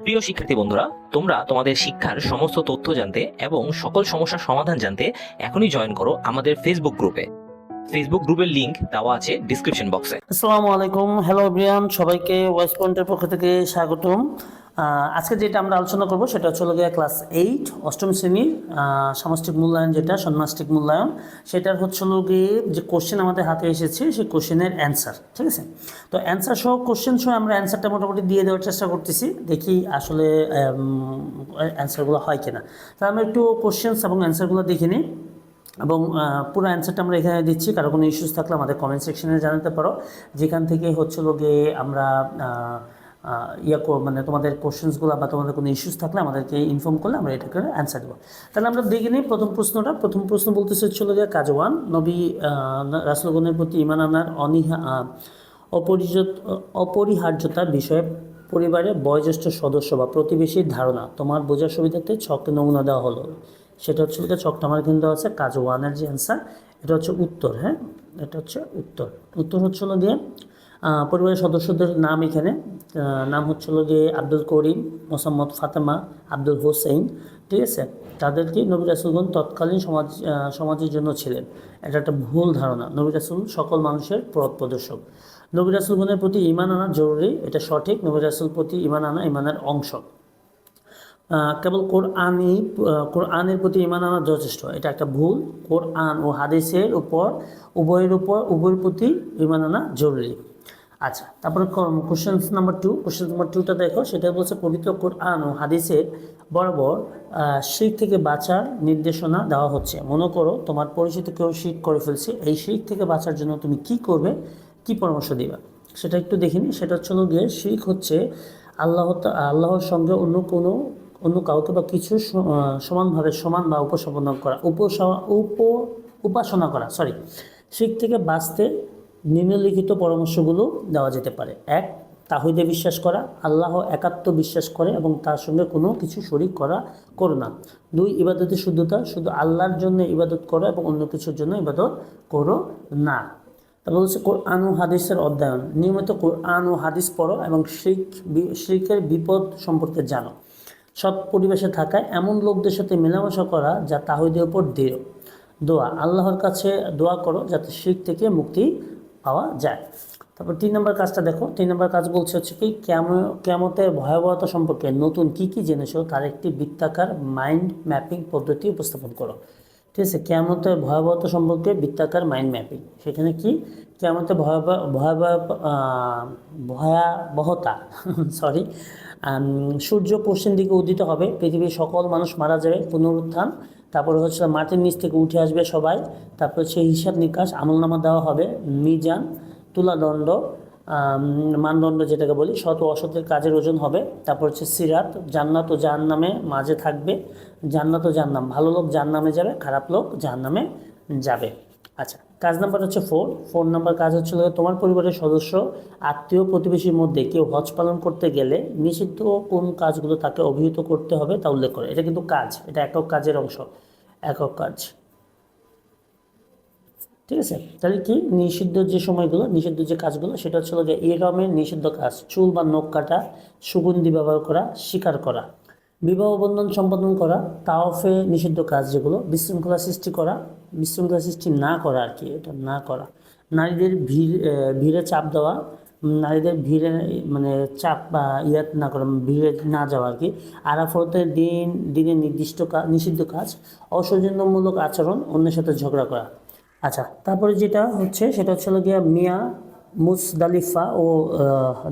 প্রিয় শিক্ষার্থী বন্ধুরা, তোমরা তোমাদের শিক্ষার সমস্ত তথ্য জানতে এবং সকল সমস্যার সমাধান জানতে এখনই জয়েন করো আমাদের ফেসবুক গ্রুপে ফেসবুক গ্রুপের লিংক দেওয়া আছে ডিসক্রিপশন বক্সে আসসালামু আলাইকুম হ্যালো ব্রিয়ান সবাইকে ওয়েস্ট পয়েন্টের পক্ষ থেকে স্বাগতম। আজকে যেটা আমরা আলোচনা করব সেটা হচ্ছে গিয়ে ক্লাস এইট অষ্টম শ্রেণির সামষ্টিক মূল্যায়ন যেটা ষণ্মাষ্টিক মূল্যায়ন। সেটার হচ্ছে গিয়ে যে কোশ্চেন আমাদের হাতে এসেছে, সেই কোশ্চেনের অ্যান্সার ঠিক আছে? তো অ্যান্সার সহ কোশ্চেন সহ আমরা অ্যান্সারটা মোটামুটি দিয়ে দেওয়ার চেষ্টা করতেছি, দেখি আসলে অ্যান্সারগুলো হয় কিনা। তা আমরা একটু কোশ্চেন্স এবং অ্যান্সারগুলো দেখে নিই। এবং পুরো অ্যান্সারটা আমরা এখানে দিচ্ছি, কারও কোনো ইস্যুস থাকলে আমাদের কমেন্ট সেকশনে জানাতে পারো। যেখান থেকে হচ্ছে গিয়ে আমরা ইয়া মানে তোমাদের কোশ্চেন্সগুলো বা তোমাদের কোনো ইস্যুস থাকলে আমাদেরকে ইনফর্ম করলে আমরা এটাকে অ্যান্সার দেবো। তাহলে আমরা দেখে নিই প্রথম প্রশ্নটা। প্রথম প্রশ্ন বলতেছে হচ্ছিল গিয়ে কাজওয়ান, নবী রাসলগণের প্রতি ইমান আনার অনিহা অপরিজত অপরিহার্যতার বিষয়ে পরিবারে বয়োজ্যেষ্ঠ সদস্য বা প্রতিবেশীর ধারণা, তোমার বোঝার সুবিধার্থে ছককে নমুনা দেওয়া হলো। সেটা হচ্ছে ছকটা আমার কিন্তু আছে কাজ ওয়ানের যে অ্যান্সার এটা হচ্ছে উত্তর হ্যাঁ? এটা হচ্ছে উত্তর। উত্তর হচ্ছে গিয়ে পরিবারের সদস্যদের নাম এখানে নাম হচ্ছে হলো গিয়ে আব্দুল করিম মোসাম্মদ ফাতেমা আব্দুল হোসেন ঠিক আছে? তাদেরকে নবী রাসুলগণ তৎকালীন সমাজ সমাজের জন্য ছিলেন। এটা একটা ভুল ধারণা। নবী রাসুল সকল মানুষের পথ প্রদর্শক। নবী রাসুলগণের প্রতি ইমান আনা জরুরি, এটা সঠিক। নবী রাসুল প্রতি ইমান আনা ইমানের অংশ। কেবল কোরআনই কোরআনের প্রতি ইমান আনা যথেষ্ট। এটা একটা ভুল। কোরআন ও হাদিসের উপর, উভয়ের উপর, উভয়ের প্রতি ইমান আনা জরুরি। আচ্ছা তারপরে question number two question number টুটা দেখো, সেটা বলছে পবিত্র কোরআন ও হাদিসের বরাবর শিখ থেকে বাঁচার নির্দেশনা দেওয়া হচ্ছে। মনে করো তোমার পরিচিত কেউ শিখ করে ফেলছে, এই শিখ থেকে বাঁচার জন্য তুমি কি করবে, কি পরামর্শ দিবা? সেটা একটু দেখিনি সেটা হচ্ছে গিয়ে শিখ হচ্ছে আল্লাহ আল্লাহর সঙ্গে অন্য কোনো, অন্য কাউকে বা কিছু সমানভাবে সমান বা উপস্থাপনা করা, উপসা- উপ, উপাসনা করা সরি শিখ থেকে বাঁচতে নিম্নলিখিত পরামর্শগুলো দেওয়া যেতে পারে। এক, তাহিদে বিশ্বাস করা। আল্লাহ একাত্ম বিশ্বাস করে এবং তার সঙ্গে কোনো কিছু শরিক করা, করো না। দুই, ইবাদতের শুদ্ধতা। শুধু আল্লাহর জন্য ইবাদত করো এবং অন্য কিছুর জন্য ইবাদত করো না। তারপর হচ্ছে কোরআন ও হাদিসের অধ্যয়ন। নিয়মিত কোরআন ও হাদিস পড়ো এবং শিখ শিখের বিপদ সম্পর্কে জানো। সৎ পরিবেশে থাকায় এমন লোকদের সাথে মেলামেশা করা যা তাহিদের ওপর দৃঢ়। দোয়া, আল্লাহর কাছে দোয়া করো যাতে শিখ থেকে মুক্তি পাওয়া যায়। তারপর তিন নম্বর কাজটা দেখো। তিন নম্বর কাজ বলছে হচ্ছে কি কেমন কেমতের ভয়াবহতা সম্পর্কে নতুন কি কি জেনেছো? তার একটি বৃত্তাকার মাইন্ড ম্যাপিং পদ্ধতি উপস্থাপন করো। ঠিক আছে কেমতের ভয়াবহতা সম্পর্কে বৃত্তাকার মাইন্ড ম্যাপিং সেখানে কি? কেমতের ভয়াবহ ভয়াবহ ভয়াবহতা সরি সূর্য পশ্চিম দিকে উদিত হবে। পৃথিবীর সকল মানুষ মারা যাবে। পুনরুত্থান তারপরে হচ্ছে মাটির নিচ থেকে উঠে আসবে সবাই। তারপর হচ্ছে হিসাব নিকাশ, আমলনামা দেওয়া হবে, মিজান, তুলাদণ্ড মানদণ্ড যেটাকে বলি শত অসতের কাজের ওজন হবে। তারপর হচ্ছে সিরাত, জান্নাত ও জাহান্নামে মাঝে থাকবে। জান্নাত ও জাহান্নাম, ভালো লোক জাহান্নামে যাবে, খারাপ লোক জাহান্নামে যাবে। আচ্ছা কাজ নাম্বার হচ্ছে ফোর। ফোর নাম্বার কাজ হচ্ছে তোমার পরিবারের সদস্য, আত্মীয় প্রতিবেশীর মধ্যে কেউ হজ পালন করতে গেলে নিষিদ্ধ কোন কাজগুলো তাকে অভিহিত করতে হবে তা উল্লেখ করে। এটা কিন্তু কাজ, এটা একক কাজের অংশ। একক কাজ। ঠিক আছে? তাহলে কি? নিষিদ্ধ যে সময়গুলো, নিষিদ্ধ যে কাজগুলো, সেটা হচ্ছে যে ইহরামের নিষিদ্ধ কাজ, চুল বা নখ কাটা, সুগন্ধি ব্যবহার করা, শিকার করা, বিবাহ বন্ধন সম্পাদন করা, তাওফে নিষিদ্ধ কাজ যেগুলো, বিশৃঙ্খলা সৃষ্টি করা, বিশৃঙ্খলা সৃষ্টি না করা আর কি, এটা না করা। নারীদের ভিড় ভিড়ে চাপ দেওয়া নারীদের ভিড়ে মানে চাপ বা ইয়াত না করা, ভিড়ে না যাওয়া আর কি। আরাফতের দিন, দিনের নির্দিষ্ট কাজ নিষিদ্ধ কাজ, অসৌজন্যমূলক আচরণ, অন্যের সাথে ঝগড়া করা। আচ্ছা তারপরে যেটা হচ্ছে, সেটা হচ্ছে গিয়া মিয়া মুসদালিফা ও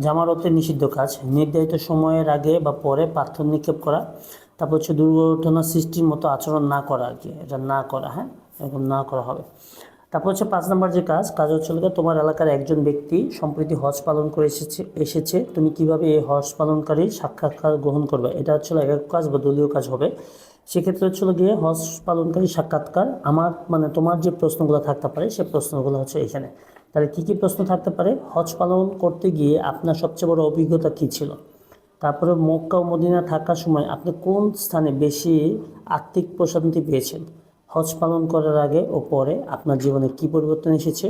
জামারতের নিষিদ্ধ কাজ। নির্ধারিত সময়ের আগে বা পরে পাথর নিক্ষেপ করা। তারপর হচ্ছে দুর্ঘটনা সৃষ্টির মতো আচরণ না করা আর কি। এটা না করা হ্যাঁ? এরকম না করা হবে। তারপর হচ্ছে পাঁচ নম্বর যে কাজ কাজ হচ্ছে তোমার এলাকার একজন ব্যক্তি সম্প্রতি হজ পালন করে এসেছে এসেছে। তুমি কীভাবে এই হজ পালনকারী সাক্ষাৎকার গ্রহণ করবে? এটা হচ্ছে একক কাজ বা দলীয় কাজ হবে। সেক্ষেত্রে হচ্ছিল গিয়ে হজ পালনকারী সাক্ষাৎকার, আমার মানে তোমার যে প্রশ্নগুলো থাকতে পারে, সে প্রশ্নগুলো হচ্ছে এখানে। তাহলে কী কী প্রশ্ন থাকতে পারে? হজ পালন করতে গিয়ে আপনার সবচেয়ে বড় অভিজ্ঞতা কী ছিল? তারপরে মক্কা ও মদিনা থাকার সময় আপনি কোন স্থানে বেশি আর্থিক প্রশান্তি পেয়েছেন? হজ পালন করার আগে ও পরে আপনার জীবনে কী পরিবর্তন এসেছে?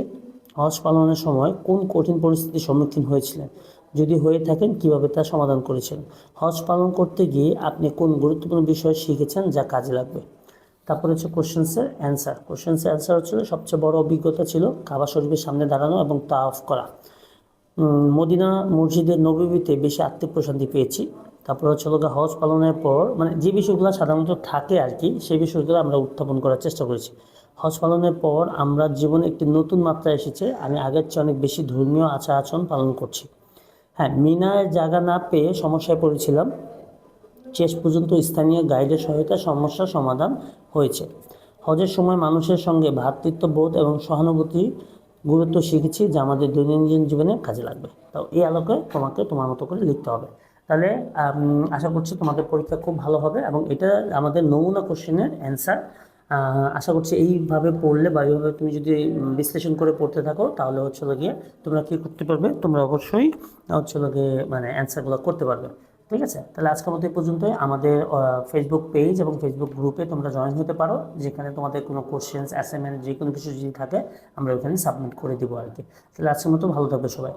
হজ পালনের সময় কোন কঠিন পরিস্থিতির সম্মুখীন হয়েছিলেন? যদি হয়ে থাকেন, কীভাবে তা সমাধান করেছেন? হজ পালন করতে গিয়ে আপনি কোন গুরুত্বপূর্ণ বিষয় শিখেছেন যা কাজে লাগবে? তারপর হচ্ছে কোশ্চেন্সের অ্যান্সার কোশ্চেন্সের অ্যান্সার হচ্ছে সবচেয়ে বড় অভিজ্ঞতা ছিল কাবা শরীফের সামনে দাঁড়ানো এবং তা অফ করা মদিনা মসজিদের নবীতে বেশি আত্মিক প্রশান্তি পেয়েছি। তারপর হচ্ছে হলো হজ পালনের পর মানে যে বিষয়গুলো সাধারণত থাকে আর কি সেই বিষয়গুলো আমরা উত্থাপন করার চেষ্টা করেছি। হজ পালনের পর আমরা জীবনে একটি নতুন মাত্রা এসেছে, আমি আগের চেয়ে অনেক বেশি ধর্মীয় আচার আচরণ পালন করছি। হ্যাঁ মিনায় জায়গা না পেয়ে সমস্যায় পড়েছিলাম। শেষ পর্যন্ত স্থানীয় গাইডের সহায়তায় সমস্যার সমাধান হয়েছে। হজের সময় মানুষের সঙ্গে ভ্রাতৃত্ববোধ এবং সহানুভূতি গুরুত্ব শিখেছি, যা আমাদের দৈনন্দিন জীবনে কাজে লাগবে। তো এই আলোকে তোমাকে তোমার মতো করে লিখতে হবে। তাহলে আশা করছি তোমাদের পরীক্ষা খুব ভালো হবে এবং এটা আমাদের নমুনা কোশ্চেনের অ্যান্সার আশা করছি এইভাবে পড়লে বা এইভাবে তুমি যদি বিশ্লেষণ করে পড়তে থাকো, তাহলে হচ্ছে গিয়ে তোমরা কী করতে পারবে? তোমরা অবশ্যই হচ্ছে গিয়ে মানে অ্যান্সারগুলো করতে পারবে। ঠিক আছে? তাহলে আজকের মতো এই পর্যন্তই। আমাদের ফেসবুক পেজ এবং ফেসবুক গ্রুপে তোমরা জয়েন হতে পারো, যেখানে তোমাদের কোনো কোশ্চেন্স অ্যাসাইনমেন্ট যে কোনো কিছু যদি থাকে, আমরা ওখানে সাবমিট করে দিব আর কি তাহলে আজকের মতো ভালো থাকবে সবাই।